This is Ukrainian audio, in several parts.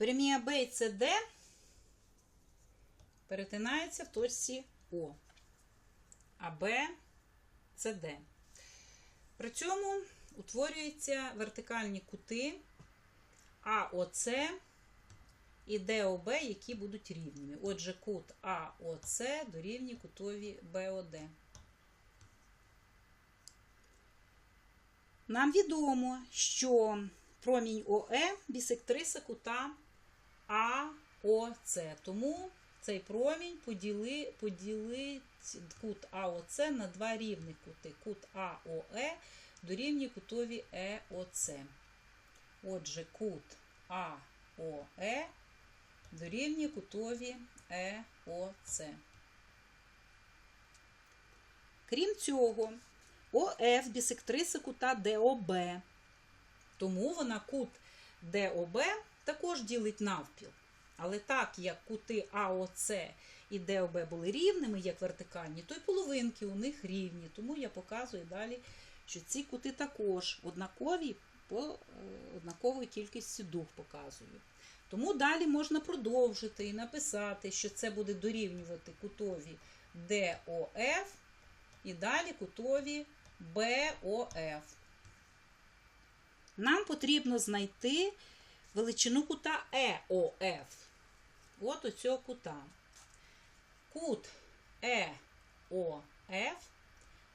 Прямі АБ і СД перетинаються в точці О. АБ, СД. При цьому утворюються вертикальні кути АОЦ і ДОБ, які будуть рівними. Отже, кут АОЦ дорівнює кутові БОД. Нам відомо, що промінь ОЕ бісектриса кута АОЦ. Тому цей промінь поділи, поділить кут АОЦ на два рівних кути. Кут АОЕ дорівнює кутові ЕОЦ. Отже, кут АОЕ дорівнює кутові ЕОЦ. Крім цього, ОФ бісектриса кута ДОБ. Тому вона кут ДОБ також ділить навпіл. Але так як кути АОЦ і ДОБ були рівними, як вертикальні, то й половинки у них рівні. Тому я показую далі, що ці кути також однакові по е, однакової кількості дух показую. Тому далі можна продовжити і написати, що це буде дорівнювати кутові ДОФ і далі кутові БОФ. Нам потрібно знайти величину кута ЕОФ. От оцього кута. Кут ЕОФ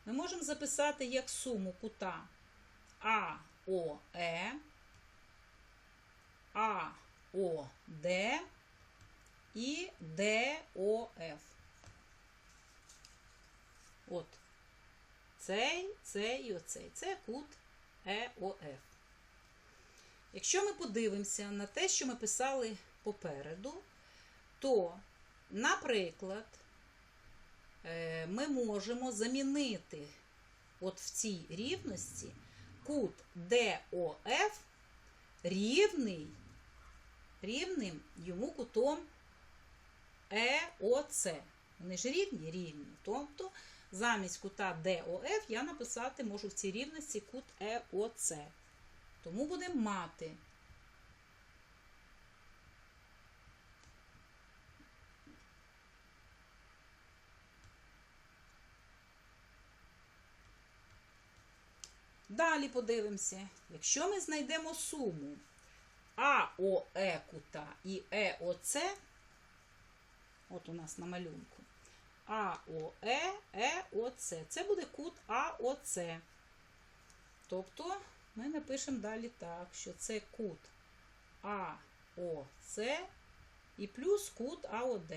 ми можемо записати як суму кута АОЕ, АОД і ДОФ. От. Цей, цей і оцей. Це кут ЕОФ. Якщо ми подивимося на те, що ми писали попереду, то, наприклад, е, ми можемо замінити от в цій рівності кут ДОФ рівний, рівним йому кутом ЕОЦ. Вони ж рівні рівні. Тобто замість кута ДОФ я написати можу в цій рівності кут ЕОЦ. Тому будемо мати. Далі подивимося, якщо ми знайдемо суму АОЕ кута і ЕОЦ, от у нас на малюнку, АОЕ, ЕОЦ, це буде кут АОЦ. Тобто ми напишемо далі так, що це кут АОЦ і плюс кут АОД.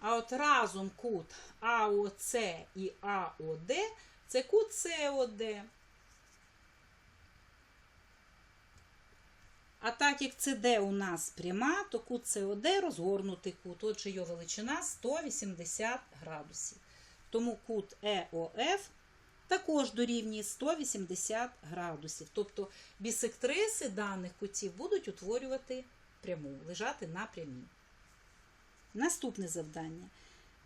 А от разом кут АОЦ і АОД це кут СОД. А так як СД у нас пряма, то кут СОД розгорнутий кут. Отже, його величина 180 градусів. Тому кут ЕОФ також дорівнює 180 градусів. Тобто бісектриси даних кутів будуть утворювати пряму, лежати на прямій. Наступне завдання.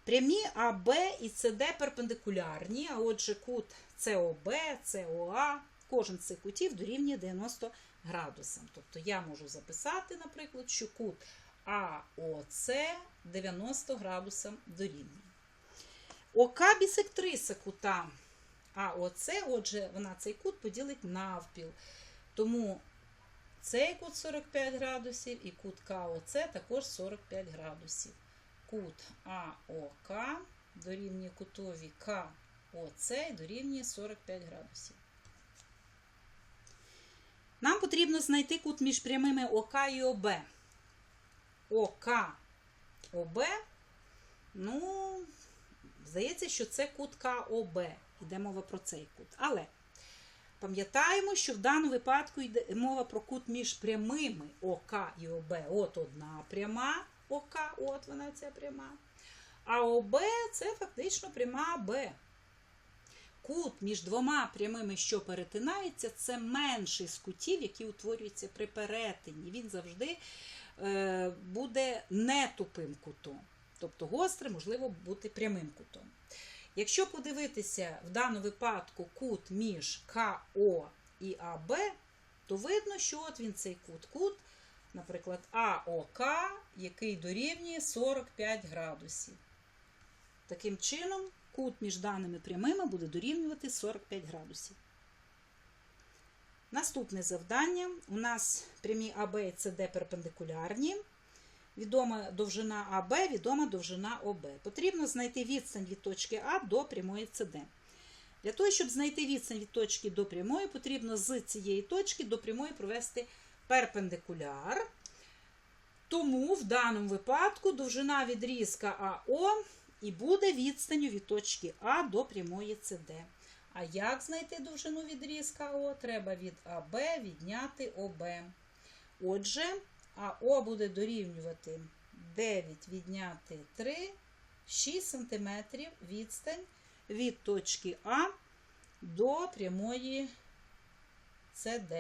Прямі АБ і СД перпендикулярні, а отже, кут СОБ, СОА, кожен з цих кутів дорівнює 90 градусам. Тобто я можу записати, наприклад, що кут АОЦ 90 градусам дорівнює. ОК бісектриса кута АОЦ, отже, вона цей кут поділить навпіл. Тому цей кут 45 градусів і кут КОЦ також 45 градусів. Кут АОК дорівнює кутові КОЦ і дорівнює 45 градусів. Нам потрібно знайти кут між прямими ОК і ОБ. ОК ОБ, ну, здається, що це кут КОБ. Йде мова про цей кут. Але пам'ятаємо, що в даному випадку йде мова про кут між прямими ОК і ОБ. От одна пряма ОК, от вона ця пряма. А ОБ це фактично пряма Б. Кут між двома прямими, що перетинаються, це менший з кутів, які утворюються при перетині. Він завжди е, буде не тупим кутом. Тобто гостре можливо бути прямим кутом. Якщо подивитися в даному випадку кут між КО і АБ, то видно, що от він цей кут. Кут, наприклад, АОК, який дорівнює 45 градусів. Таким чином, кут між даними прямими буде дорівнювати 45 градусів. Наступне завдання. У нас прямі АБ і СД перпендикулярні. Відома довжина АБ, відома довжина ОБ. Потрібно знайти відстань від точки А до прямої СД. Для того, щоб знайти відстань від точки до прямої, потрібно з цієї точки до прямої провести перпендикуляр. Тому в даному випадку довжина відрізка АО і буде відстанню від точки А до прямої СД. А як знайти довжину відрізка АО? Треба від АБ відняти ОБ. Отже, АО буде дорівнювати 9 відняти 3, 6 см відстань від точки А до прямої СД.